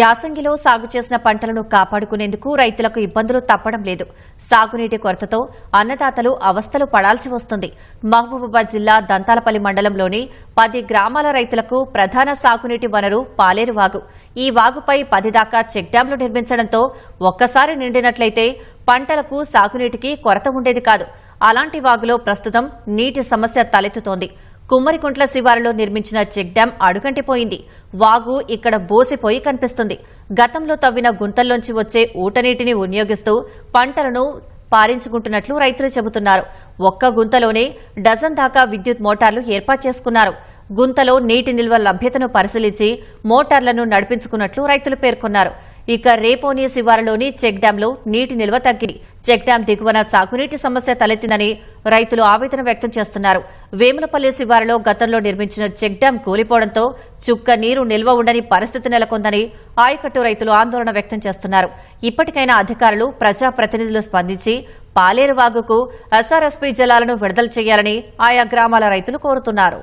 యాసంగిలో సాగు చేసిన పంటలను కాపాడుకునేందుకు రైతులకు ఇబ్బందులు తప్పడం లేదు. సాగునీటి కొరతతో అన్నదాతలు అవస్థలు పడాల్సి వస్తుంది. మహబూబాబాద్ జిల్లా దంతాలపల్లి మండలంలోని పది గ్రామాల రైతులకు ప్రధాన సాగునీటి వనరు పాలేరు వాగు. ఈ వాగుపై పది దాకా చెక్ డ్యాంలు నిర్మించడంతో ఒక్కసారి నిండినట్లయితే పంటలకు సాగునీటికి కొరత ఉండేది కాదు. అలాంటి వాగులో ప్రస్తుతం నీటి సమస్య తలెత్తుతోంది. కుమ్మరికుంట్ల శివారులో నిర్మించిన చెక్ డ్యాం అడుగంటిపోయింది. వాగు ఇక్కడ బోసిపోయి కనిపిస్తుంది. గతంలో తవ్విన గుంతల్లోంచి వచ్చే ఊటనీటిని వినియోగిస్తూ పంటలను పారించుకుంటున్నట్లు రైతులు చెబుతున్నారు. ఒక్క గుంతలోనే డజన్ దాకా విద్యుత్ మోటార్లు ఏర్పాటు చేసుకున్నారు. గుంతలో నీటి నిల్వ లభ్యతను పరిశీలించి మోటార్లను నడిపించుకున్నట్లు రైతులు పేర్కొన్నారు. ఇక రేపోని శివారులోని చెక్ డ్యాంలో నీటి నిల్వ తగ్గింది. చెక్ డ్యాం దిగువన సాగునీటి సమస్య తలెత్తిందని రైతులు ఆవేదన వ్యక్తం చేస్తున్నారు. వేములపల్లి శివారులో గతంలో నిర్మించిన చెక్ డ్యాం కూలిపోవడంతో చుక్క నీరు నిల్వ ఉండని పరిస్థితి నెలకొందని ఆయకట్టు రైతులు ఆందోళన వ్యక్తం చేస్తున్నారు. ఇప్పటికైనా అధికారులు ప్రజాప్రతినిధులు స్పందించి పాలేరు వాగుకు ఎస్ఆర్ఎస్పీ జలాలను విడుదల చేయాలని ఆయా గ్రామాల రైతులు కోరుతున్నారు.